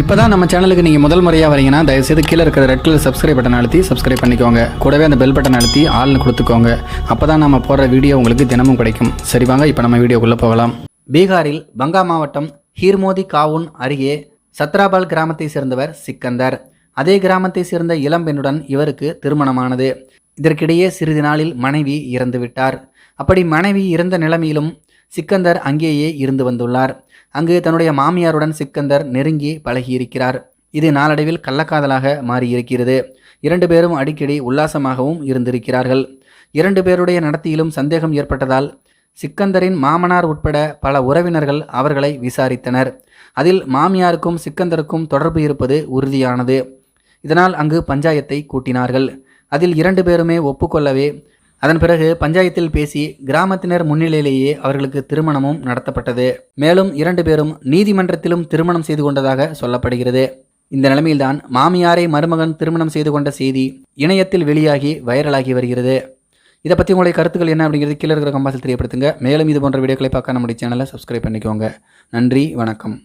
இப்போ தான் நம்ம சேனலுக்கு நீங்கள் முதல் முறையாக வரீங்கன்னா தயவுசெய்து கீழே இருக்கிற ரெட் கலர் சப்ஸ்கிரைப் பட்டன் அழுத்தி சப்ஸ்கிரைப் பண்ணிக்கோங்க. கூடவே அந்த பெல் பட்டன் அழுத்தி ஆள்னு கொடுத்துக்கோங்க. அப்போ தான் நம்ம போடுற வீடியோ உங்களுக்கு தினமும் கிடைக்கும். சரி வாங்க இப்போ நம்ம வீடியோக்குள்ளே போகலாம். பீகாரில் பங்கா மாவட்டம் ஹீர்மோதி காவுன் அருகே சத்ராபால் கிராமத்தை சேர்ந்தவர் சிக்கந்தர். அதே கிராமத்தை சேர்ந்த இளம்பெண்ணுடன் இவருக்கு திருமணமானது. இதற்கிடையே சிறிது நாளில் மனைவி இறந்துவிட்டார். அப்படி மனைவி இறந்த நிலைமையிலும் சிக்கந்தர் அங்கேயே இருந்து வந்துள்ளார். அங்கு தன்னுடைய மாமியாருடன் சிக்கந்தர் நெருங்கி பழகியிருக்கிறார். இது நாளடைவில் கள்ளக்காதலாக மாறியிருக்கிறது. இரண்டு பேரும் அடிக்கடி உல்லாசமாகவும் இருந்திருக்கிறார்கள். இரண்டு பேருடைய நடத்தியிலும் சந்தேகம் ஏற்பட்டதால் சிக்கந்தரின் மாமனார் உட்பட பல உறவினர்கள் அவர்களை விசாரித்தனர். அதில் மாமியாருக்கும் சிக்கந்தருக்கும் தொடர்பு இருப்பது உறுதியானது. இதனால் அங்கு பஞ்சாயத்தை கூட்டினார்கள். அதில் இரண்டு பேருமே ஒப்புக்கொள்ளவே அதன் பிறகு பஞ்சாயத்தில் பேசி கிராமத்தினர் முன்னிலையிலேயே அவர்களுக்கு திருமணமும் நடத்தப்பட்டது. மேலும் இரண்டு பேரும் நீதிமன்றத்திலும் திருமணம் செய்து கொண்டதாக சொல்லப்படுகிறது. இந்த நிலைமையில்தான் மாமியாரை மருமகன் திருமணம் செய்து கொண்ட செய்தி இணையத்தில் வெளியாகி வைரலாகி வருகிறது. இதை பற்றி உங்களுடைய கருத்துக்கள் என்ன அப்படிங்கிறது கீழே இருக்கிற கம்பாசில் தெரியப்படுத்துங்க. மேலும் இது போன்ற வீடியோக்களை பார்க்க நம்முடைய சேனலை சப்ஸ்கிரைப் பண்ணிக்கோங்க. நன்றி வணக்கம்.